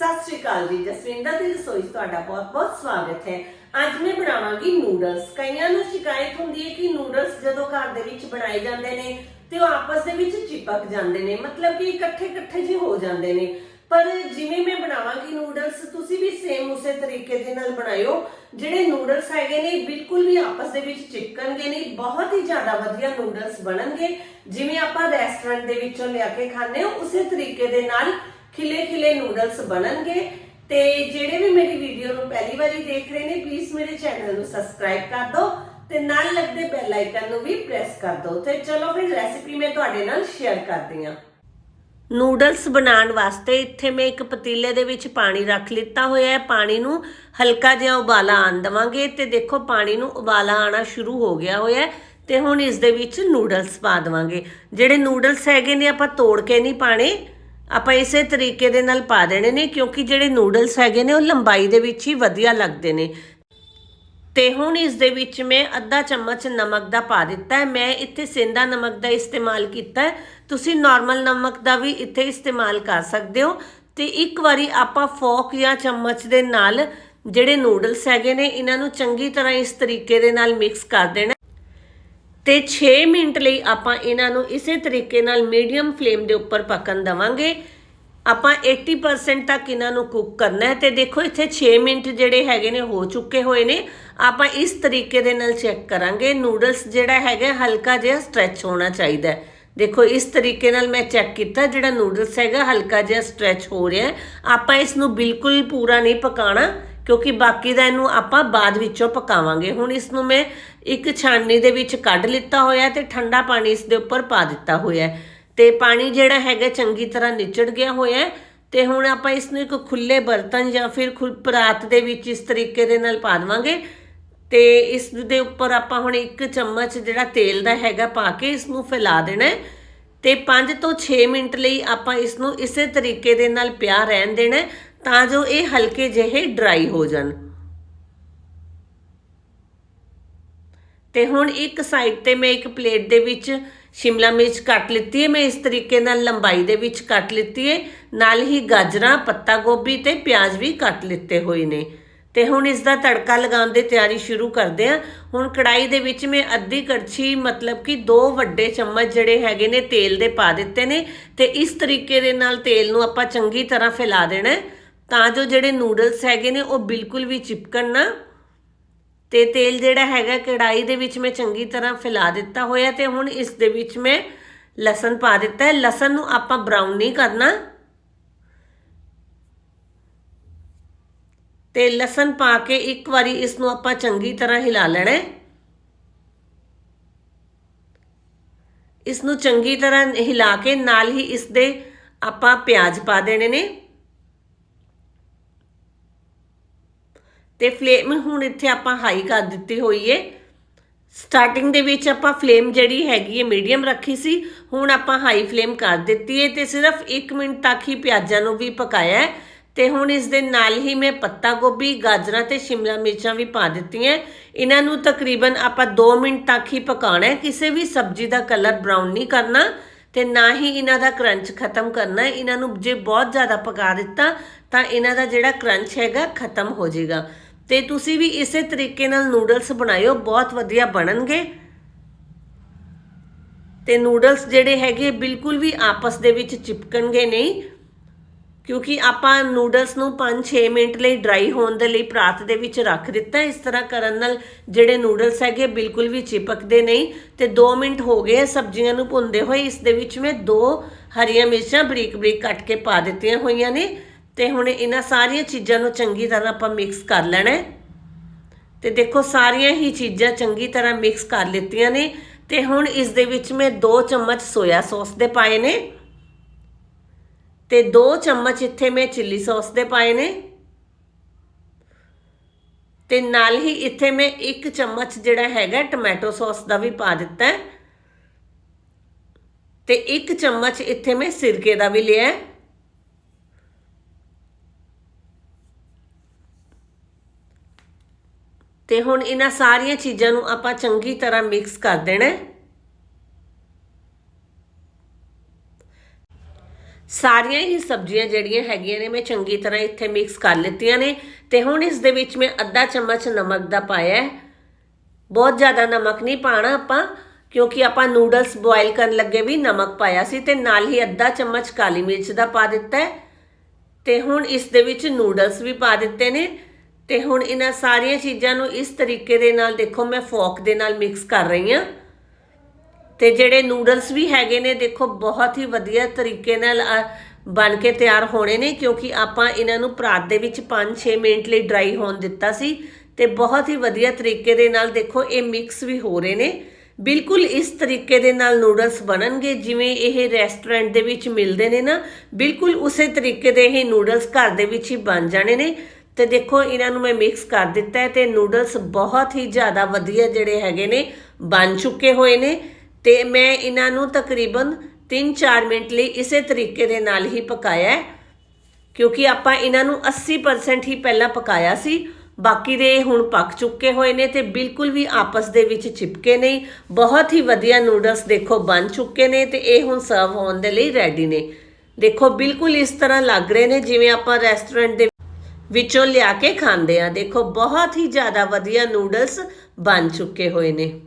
ਸਤਿ ਸ਼੍ਰੀ ਅਕਾਲ ਜੀ, ਜਸਵਿੰਦਰ ਦੀ ਰਸੋਈ 'ਚ ਤੁਹਾਡਾ ਬਹੁਤ-ਬਹੁਤ ਸਵਾਗਤ ਹੈ। ਅੱਜ ਮੈਂ ਬਣਾਵਾਂਗੀ ਨੂਡਲਸ ਕਈਆਂ ਨੂੰ ਸ਼ਿਕਾਇਤ ਹੁੰਦੀ ਹੈ ਕਿ ਨੂਡਲਸ ਜਦੋਂ ਘਰ ਦੇ ਵਿੱਚ ਬਣਾਏ ਜਾਂਦੇ ਨੇ ਤੇ ਉਹ ਆਪਸ ਦੇ ਵਿੱਚ ਚਿਪਕ ਜਾਂਦੇ ਨੇ, ਮਤਲਬ ਕਿ ਇਕੱਠੇ-ਇਕੱਠੇ ਜਿਹੇ ਹੋ ਜਾਂਦੇ ਨੇ। ਪਰ ਜਿਵੇਂ ਮੈਂ ਬਣਾਵਾਂਗੀ ਨੂਡਲਸ ਤੁਸੀਂ ਵੀ ਸੇਮ ਉਸੇ ਤਰੀਕੇ ਦੇ ਨਾਲ ਬਣਾਇਓ। ਜਿਹੜੇ ਨੂਡਲਸ ਹੈਗੇ ਨੇ, ਬਿਲਕੁਲ ਵੀ ਆਪਸ ਦੇ ਵਿੱਚ ਚਿਪਕਣਗੇ ਨਹੀਂ, ਬਹੁਤ ਹੀ ਜ਼ਿਆਦਾ ਵਧੀਆ ਨੂਡਲਸ ਬਣਨਗੇ। ਜਿਵੇਂ ਆਪਾਂ ਰੈਸਟੋਰੈਂਟ ਦੇ ਵਿੱਚੋਂ ਲਿਆ ਕੇ ਖਾਂਦੇ ਹੋ, ਉਸੇ ਤਰੀਕੇ ਦੇ ਨਾਲ ਖਿਲੇ ਖਿਲੇ ਨੂਡਲਸ ਬਣਨਗੇ। ਤੇ ਜਿਹੜੇ ਵੀ ਮੇਰੀ ਵੀਡੀਓ ਨੂੰ ਪਹਿਲੀ ਵਾਰੀ ਦੇਖ ਰਹੇ ਨੇ ਪਲੀਜ਼ ਮੇਰੇ ਚੈਨਲ ਨੂੰ ਸਬਸਕ੍ਰਾਈਬ ਕਰ ਦਿਓ ਤੇ ਨਾਲ ਲੱਗਦੇ ਬੈਲ ਆਈਕਨ ਨੂੰ ਵੀ ਪ੍ਰੈਸ ਕਰ ਦਿਓ। ਤੇ ਚਲੋ ਫਿਰ ਰੈਸਿਪੀ ਮੈਂ ਤੁਹਾਡੇ ਨਾਲ ਸ਼ੇਅਰ ਕਰਦੀ ਹਾਂ। ਨੂਡਲਸ ਬਣਾਉਣ ਵਾਸਤੇ ਇੱਥੇ ਮੈਂ ਇੱਕ ਪਤੀਲੇ ਦੇ ਵਿੱਚ ਪਾਣੀ ਰੱਖ ਲਿੱਤਾ ਹੋਇਆ ਹੈ। ਪਾਣੀ ਨੂੰ ਹਲਕਾ ਜਿਹਾ ਉਬਾਲਾ ਆਣ ਦਵਾਂਗੇ। ਤੇ ਦੇਖੋ, ਪਾਣੀ ਨੂੰ ਉਬਾਲਾ ਆਣਾ ਸ਼ੁਰੂ ਹੋ ਗਿਆ ਹੋਇਆ ਹੈ ਤੇ ਹੁਣ ਇਸ ਦੇ ਵਿੱਚ ਨੂਡਲਸ ਪਾ ਦਵਾਂਗੇ। ਜਿਹੜੇ ਨੂਡਲਸ ਹੈਗੇ ਨੇ, ਆਪਾਂ ਤੋੜ ਕੇ ਨਹੀਂ ਪਾਣੇ ਆਪਾਂ ਇਸੇ ਤਰੀਕੇ ਦੇ ਨਾਲ ਪਾ ਦੇਣੇ ਨੇ, ਕਿਉਂਕਿ ਜਿਹੜੇ ਨੂਡਲਸ ਹੈਗੇ ਨੇ, ਉਹ ਲੰਬਾਈ ਦੇ ਵਿੱਚ ਹੀ ਵਧੀਆ ਲੱਗਦੇ ਨੇ। ਤੇ ਹੁਣ ਇਸ ਦੇ ਵਿੱਚ ਮੈਂ ਅੱਧਾ ਚਮਚ ਨਮਕ ਦਾ ਪਾ ਦਿੱਤਾ ਹੈ। ਮੈਂ ਇੱਥੇ ਸੇਂਦਾ ਨਮਕ ਦਾ ਇਸਤੇਮਾਲ ਕੀਤਾ ਹੈ। ਤੁਸੀਂ ਨਾਰਮਲ ਨਮਕ ਦਾ ਵੀ ਇੱਥੇ ਇਸਤੇਮਾਲ ਕਰ ਸਕਦੇ ਹੋ। ਤੇ ਇੱਕ ਵਾਰੀ ਆਪਾਂ ਫੋਕ ਜਾਂ ਚਮਚ ਦੇ ਨਾਲ ਜਿਹੜੇ ਨੂਡਲਸ ਹੈਗੇ ਨੇ, ਇਹਨਾਂ ਨੂੰ ਚੰਗੀ ਤਰ੍ਹਾਂ ਇਸ ਤਰੀਕੇ ਦੇ ਨਾਲ ਮਿਕਸ ਕਰ ਦੇਣਾ ਤੇ 6 ਮਿੰਟ ਲਈ ਆਪਾਂ ਇਹਨਾਂ ਨੂੰ ਇਸੇ ਤਰੀਕੇ ਨਾਲ ਮੀਡੀਅਮ ਫਲੇਮ ਦੇ ਉੱਪਰ ਪਕਣ ਦਵਾਂਗੇ। ਆਪਾਂ 80% ਤੱਕ ਇਹਨਾਂ ਨੂੰ ਕੁੱਕ ਕਰਨਾ ਹੈ ਤੇ ਦੇਖੋ ਇੱਥੇ 6 ਮਿੰਟ ਜਿਹੜੇ ਹੈਗੇ ਨੇ ਹੋ ਚੁੱਕੇ ਹੋਏ ਨੇ। ਆਪਾਂ ਇਸ ਤਰੀਕੇ ਦੇ ਨਾਲ ਚੈੱਕ ਕਰਾਂਗੇ। ਨੂਡਲਸ ਜਿਹੜਾ ਹੈਗਾ ਹਲਕਾ ਜਿਹਾ ਸਟ੍ਰੈਚ ਹੋਣਾ ਚਾਹੀਦਾ ਹੈ। ਦੇਖੋ ਇਸ ਤਰੀਕੇ ਨਾਲ ਮੈਂ ਚੈੱਕ ਕੀਤਾ ਜਿਹੜਾ ਨੂਡਲਸ ਹੈਗਾ ਹਲਕਾ ਜਿਹਾ ਸਟ੍ਰੈਚ ਹੋ ਰਿਹਾ ਆਪਾਂ ਇਸ ਨੂੰ ਬਿਲਕੁਲ ਪੂਰਾ ਨਹੀਂ ਪਕਾਣਾ। ਕਿਉਂਕਿ ਬਾਕੀ ਦਾ ਇਹਨੂੰ ਆਪਾਂ ਬਾਅਦ ਵਿੱਚੋਂ ਪਕਾਵਾਂਗੇ। ਹੁਣ ਇਸ ਨੂੰ ਮੈਂ ਇੱਕ ਛਾਨਣੀ ਦੇ ਵਿੱਚ ਕੱਢ ਲਿੱਤਾ ਹੋਇਆ ਤੇ ਠੰਡਾ ਪਾਣੀ ਇਸ ਦੇ ਉੱਪਰ ਪਾ ਦਿੱਤਾ ਹੋਇਆ ਹੈ। ਤੇ ਪਾਣੀ ਜਿਹੜਾ ਹੈਗਾ ਚੰਗੀ ਤਰ੍ਹਾਂ ਨਿਚੜ ਗਿਆ ਹੋਇਆ ਹੈ ਤੇ ਹੁਣ ਆਪਾਂ ਇਸ ਨੂੰ ਇੱਕ ਖੁੱਲੇ ਬਰਤਨ ਜਾਂ ਫਿਰ ਖੁੱਲ ਪਰਾਤ ਦੇ ਵਿੱਚ ਇਸ ਤਰੀਕੇ ਦੇ ਨਾਲ ਪਾ ਦੇਵਾਂਗੇ। ਤੇ ਇਸ ਦੇ ਉੱਪਰ ਆਪਾਂ ਹੁਣ ਇੱਕ ਚਮਚ ਜਿਹੜਾ ਤੇਲ ਦਾ ਹੈਗਾ ਪਾ ਕੇ ਇਸ ਨੂੰ ਫੈਲਾ ਦੇਣਾ ਹੈ। ਤੇ 5 ਤੋਂ 6 ਮਿੰਟ ਲਈ ਆਪਾਂ ਇਸ ਨੂੰ ਇਸੇ ਤਰੀਕੇ ਦੇ ਨਾਲ ਪਿਆ ਰਹਿਣ ਦੇਣਾ ਤਾਂ ਜੋ ਇਹ ਹਲਕੇ ਜਿਹੇ ਡਰਾਈ ਹੋ ਜਾਣ। ਤੇ ਹੁਣ ਇੱਕ ਸਾਈਡ ਤੇ ਮੈਂ ਇੱਕ ਪਲੇਟ ਦੇ ਵਿੱਚ ਸ਼ਿਮਲਾ ਮਿਰਚ ਕੱਟ ਲਿੱਤੀ ਹੈ। ਮੈਂ ਇਸ ਤਰੀਕੇ ਨਾਲ ਲੰਬਾਈ ਦੇ ਵਿੱਚ ਕੱਟ ਲਿੱਤੀ ਹੈ। ਨਾਲ ਹੀ ਗਾਜਰਾਂ, ਪੱਤਾ ਗੋਭੀ ਤੇ ਪਿਆਜ਼ ਵੀ ਕੱਟ ਲਿੱਤੇ ਹੋਏ ਨੇ। ਤੇ ਹੁਣ ਇਸ ਦਾ ਤੜਕਾ ਲਗਾਉਣ ਦੀ ਤਿਆਰੀ ਸ਼ੁਰੂ ਕਰਦੇ ਹਾਂ। ਹੁਣ ਕੜਾਈ ਦੇ ਵਿੱਚ ਮੈਂ ਅੱਧੀ ਕੜਛੀ, ਮਤਲਬ ਕਿ ਦੋ ਵੱਡੇ ਚਮਚ ਜਿਹੜੇ ਹੈਗੇ ਨੇ, ਤੇਲ ਦੇ ਪਾ ਦਿੱਤੇ ਨੇ। ਤੇ ਇਸ ਤਰੀਕੇ ਦੇ ਨਾਲ ਤੇਲ ਨੂੰ ਆਪਾਂ ਚੰਗੀ ਤਰ੍ਹਾਂ ਫੈਲਾ ਦੇਣਾ ਹੈ। ਤਾਂ ਜੋ ਜਿਹੜੇ ਨੂਡਲਸ ਹੈਗੇ ਨੇ ਉਹ ਬਿਲਕੁਲ ਵੀ ਚਿਪਕਣ ਨਾ। ਤੇ ਤੇਲ ਜਿਹੜਾ ਹੈਗਾ ਕੜਾਈ ਦੇ ਵਿੱਚ ਮੈਂ ਚੰਗੀ ਤਰ੍ਹਾਂ ਫੈਲਾ ਦਿੱਤਾ ਹੋਇਆ ਤੇ ਹੁਣ ਇਸ ਦੇ ਵਿੱਚ ਮੈਂ ਲਸਣ ਪਾ ਦਿੱਤਾ ਹੈ। ਲਸਣ ਨੂੰ ਆਪਾਂ ਬਰਾਊਨ ਨਹੀਂ ਕਰਨਾ। ਤੇ ਲਸਣ ਪਾ ਕੇ ਇੱਕ ਵਾਰੀ ਇਸ ਨੂੰ ਆਪਾਂ ਚੰਗੀ ਤਰ੍ਹਾਂ ਹਿਲਾ ਲੈਣਾ ਹੈ। ਇਸ ਨੂੰ ਚੰਗੀ ਤਰ੍ਹਾਂ ਹਿਲਾ ਕੇ ਨਾਲ ਹੀ ਇਸ ਦੇ ਆਪਾਂ ਪਿਆਜ਼ ਪਾ ਦੇਣੇ ਨੇ। ਤੇ ਫਲੇਮ ਹੁਣ ਇੱਥੇ ਆਪਾਂ ਹਾਈ ਕਰ ਦਿੱਤੀ ਹੋਈ ਏ। ਸਟਾਰਟਿੰਗ ਦੇ ਵਿੱਚ ਆਪਾਂ ਫਲੇਮ ਜਿਹੜੀ ਹੈਗੀ ਹੈ ਮੀਡੀਅਮ ਰੱਖੀ ਸੀ, ਹੁਣ ਆਪਾਂ ਹਾਈ ਫਲੇਮ ਕਰ ਦਿੱਤੀ ਹੈ ਤੇ ਸਿਰਫ 1 ਮਿੰਟ ਤੱਕ ਹੀ ਪਿਆਜ਼ਾਂ ਨੂੰ ਵੀ ਪਕਾਇਆ ਹੈ ਤੇ ਹੁਣ ਇਸ ਦੇ ਨਾਲ ਹੀ ਮੈਂ ਪੱਤਾ ਗੋਭੀ, ਗਾਜਰਾਂ ਤੇ ਸ਼ਿਮਲਾ ਮਿਰਚਾਂ ਵੀ ਪਾ ਦਿੱਤੀਆਂ ਇਹਨਾਂ ਨੂੰ ਤਕਰੀਬਨ ਆਪਾਂ 2 ਮਿੰਟ ਤੱਕ ਹੀ ਪਕਾਉਣਾ ਹੈ ਕਿਸੇ ਵੀ ਸਬਜ਼ੀ ਦਾ ਕਲਰ ਬਰਾਊਨ ਨਹੀਂ ਕਰਨਾ ਤੇ ਨਾ ਹੀ ਇਹਨਾਂ ਦਾ ਕਰੰਚ ਖਤਮ ਕਰਨਾ ਇਹਨਾਂ ਨੂੰ ਜੇ ਬਹੁਤ ਜ਼ਿਆਦਾ ਪਕਾ ਦਿੱਤਾ ਤਾਂ ਇਹਨਾਂ ਦਾ ਜਿਹੜਾ ਕਰੰਚ ਹੈਗਾ ਖਤਮ ਹੋ ਜਾਏਗਾ। ਤੇ ਤੁਸੀਂ ਵੀ ਇਸੇ ਤਰੀਕੇ ਨਾਲ ਨੂਡਲਸ ਬਣਾਇਓ, ਬਹੁਤ ਵਧੀਆ ਬਣਨਗੇ। ਤੇ ਨੂਡਲਸ ਜਿਹੜੇ ਹੈਗੇ ਬਿਲਕੁਲ ਵੀ ਆਪਸ ਦੇ ਵਿੱਚ ਚਿਪਕਣਗੇ ਨਹੀਂ, ਕਿਉਂਕਿ ਆਪਾਂ ਨੂਡਲਸ ਨੂੰ 5-6 ਮਿੰਟ ਲਈ ਡਰਾਈ ਹੋਣ ਦੇ ਲਈ ਪਰਾਤ ਦੇ ਵਿੱਚ ਰੱਖ ਦਿੱਤਾ। ਇਸ ਤਰ੍ਹਾਂ ਕਰਨ ਨਾਲ ਜਿਹੜੇ ਨੂਡਲਸ ਹੈਗੇ ਬਿਲਕੁਲ ਵੀ ਚਿਪਕਦੇ ਨਹੀਂ ਤੇ 2 ਮਿੰਟ ਹੋ ਗਏ ਸਬਜ਼ੀਆਂ ਨੂੰ ਭੁੰਨਦੇ ਹੋਏ। ਇਸ ਦੇ ਵਿੱਚ ਮੈਂ ਦੋ ਹਰੀਆਂ ਮਿਰਚਾਂ ਬਰੀਕ ਬਰੀਕ ਕੱਟ ਕੇ ਪਾ ਦਿੱਤੀਆਂ ਹੋਈਆਂ ਨੇ। ਤੇ ਹੁਣ ਇਹਨਾਂ ਸਾਰੀਆਂ ਚੀਜ਼ਾਂ ਨੂੰ ਚੰਗੀ ਤਰ੍ਹਾਂ ਆਪਾਂ ਮਿਕਸ ਕਰ ਲੈਣਾ ਹੈ। ਤੇ ਦੇਖੋ, ਸਾਰੀਆਂ ਹੀ ਚੀਜ਼ਾਂ ਚੰਗੀ ਤਰ੍ਹਾਂ ਮਿਕਸ ਕਰ ਲਿੱਤੀਆਂ ਨੇ। ਤੇ ਹੁਣ ਇਸ ਦੇ ਵਿੱਚ ਮੈਂ 2 ਚਮਚ ਸੋਇਆ ਸੌਸ ਦੇ ਪਾਏ ਨੇ। ਤੇ 2 ਚਮਚ ਇੱਥੇ ਮੈਂ ਚਿੱਲੀ ਸੌਸ ਦੇ ਪਾਏ ਨੇ। ਤੇ ਨਾਲ ਹੀ ਇੱਥੇ ਮੈਂ 1 ਚਮਚ ਜਿਹੜਾ ਹੈਗਾ ਟੋਮੈਟੋ ਸੌਸ ਦਾ ਵੀ ਪਾ ਦਿੱਤਾ ਹੈ। ਤੇ 1 ਚਮਚ ਇੱਥੇ ਮੈਂ ਸਿਰਕੇ ਦਾ ਵੀ ਲਿਆ ਹੈ। ਤੇ ਹੁਣ ਇਹਨਾਂ ਸਾਰੀਆਂ ਚੀਜ਼ਾਂ ਨੂੰ ਆਪਾਂ ਚੰਗੀ ਤਰ੍ਹਾਂ ਮਿਕਸ ਕਰ ਦੇਣਾ ਸਾਰੀਆਂ ਹੀ ਸਬਜ਼ੀਆਂ ਜਿਹੜੀਆਂ ਹੈਗੀਆਂ ਨੇ ਮੈਂ ਚੰਗੀ ਤਰ੍ਹਾਂ ਇੱਥੇ ਮਿਕਸ ਕਰ ਲਿੱਤੀਆਂ ਨੇ ਤੇ ਹੁਣ ਇਸ ਦੇ ਵਿੱਚ ਮੈਂ ਅੱਧਾ ਚਮਚ ਨਮਕ ਦਾ ਪਾਇਆ ਹੈ। ਬਹੁਤ ਜ਼ਿਆਦਾ ਨਮਕ ਨਹੀਂ ਪਾਣਾ ਆਪਾਂ, ਕਿਉਂਕਿ ਆਪਾਂ ਨੂਡਲਸ ਬੋਇਲ ਕਰਨ ਲੱਗੇ ਵੀ ਨਮਕ ਪਾਇਆ ਸੀ ਤੇ ਨਾਲ ਹੀ ਅੱਧਾ ਚਮਚ ਕਾਲੀ ਮਿਰਚ ਦਾ ਪਾ ਦਿੱਤਾ ਹੈ। ਤੇ ਹੁਣ ਇਸ ਦੇ ਵਿੱਚ ਨੂਡਲਸ ਵੀ ਪਾ ਦਿੱਤੇ ਨੇ। ਤੇ ਹੁਣ ਇਹਨਾਂ ਸਾਰੀਆਂ ਚੀਜ਼ਾਂ ਨੂੰ ਇਸ ਤਰੀਕੇ ਦੇ ਨਾਲ ਦੇਖੋ, ਮੈਂ ਫੋਕ ਦੇ ਨਾਲ ਮਿਕਸ ਕਰ ਰਹੀ ਹਾਂ। ਤੇ ਜਿਹੜੇ ਨੂਡਲਸ ਵੀ ਹੈਗੇ ਨੇ, ਦੇਖੋ, ਬਹੁਤ ਹੀ ਵਧੀਆ ਤਰੀਕੇ ਨਾਲ ਬਣ ਕੇ ਤਿਆਰ ਹੋਣੇ ਨੇ, ਕਿਉਂਕਿ ਆਪਾਂ ਇਹਨਾਂ ਨੂੰ ਪਰਾਤ ਦੇ ਵਿੱਚ 5-6 ਮਿੰਟ ਲਈ ਡਰਾਈ ਹੋਣ ਦਿੱਤਾ ਸੀ। ਤੇ ਬਹੁਤ ਹੀ ਵਧੀਆ ਤਰੀਕੇ ਦੇ ਨਾਲ ਦੇਖੋ, ਇਹ ਮਿਕਸ ਵੀ ਹੋ ਰਹੇ ਨੇ। ਬਿਲਕੁਲ ਇਸ ਤਰੀਕੇ ਦੇ ਨਾਲ ਨੂਡਲਸ ਬਣਨਗੇ, ਜਿਵੇਂ ਇਹ ਰੈਸਟੋਰੈਂਟ ਦੇ ਵਿੱਚ ਮਿਲਦੇ ਨੇ ਨਾ, ਬਿਲਕੁਲ ਉਸੇ ਤਰੀਕੇ ਦੇ ਇਹ ਨੂਡਲਸ ਘਰ ਦੇ ਵਿੱਚ ਹੀ ਬਣ ਜਾਣੇ ਨੇ। ਤੇ ਦੇਖੋ, ਇਹਨਾਂ ਨੂੰ ਮੈਂ ਮਿਕਸ ਕਰ ਦਿੱਤਾ ਹੈ ਤੇ ਨੂਡਲਸ ਬਹੁਤ ਹੀ ਜ਼ਿਆਦਾ ਵਧੀਆ ਜਿਹੜੇ ਹੈਗੇ ਨੇ ਬਣ ਚੁੱਕੇ ਹੋਏ ਨੇ ਤੇ ਮੈਂ ਇਹਨਾਂ ਨੂੰ ਤਕਰੀਬਨ 3-4 ਮਿੰਟ ਲਈ ਇਸੇ ਤਰੀਕੇ ਦੇ ਨਾਲ ਹੀ ਪਕਾਇਆ ਹੈ, ਕਿਉਂਕਿ ਆਪਾਂ ਇਹਨਾਂ ਨੂੰ 80% ਹੀ ਪਹਿਲਾਂ ਪਕਾਇਆ ਸੀ। ਬਾਕੀ ਦੇ ਹੁਣ ਪੱਕ ਚੁੱਕੇ ਹੋਏ ਨੇ ਤੇ ਬਿਲਕੁਲ ਵੀ ਆਪਸ ਦੇ ਵਿੱਚ ਚਿਪਕੇ ਨਹੀਂ। ਬਹੁਤ ਹੀ ਵਧੀਆ ਨੂਡਲਸ ਦੇਖੋ ਬਣ ਚੁੱਕੇ ਨੇ ਤੇ ਇਹ ਹੁਣ ਸਰਵ ਹੋਣ ਦੇ ਲਈ ਰੈਡੀ ਨੇ। ਦੇਖੋ, ਬਿਲਕੁਲ ਇਸ ਤਰ੍ਹਾਂ ਲੱਗ ਰਹੇ ਨੇ ਜਿਵੇਂ ਆਪਾਂ ਰੈਸਟੋਰੈਂਟ ਦੇ ਵਿੱਚੋਂ ਲਿਆ ਕੇ ਖਾਂਦੇ ਆ। ਦੇਖੋ, ਬਹੁਤ ਹੀ ਜ਼ਿਆਦਾ ਵਧੀਆ ਨੂਡਲਸ ਬਣ ਚੁੱਕੇ ਹੋਏ ਨੇ।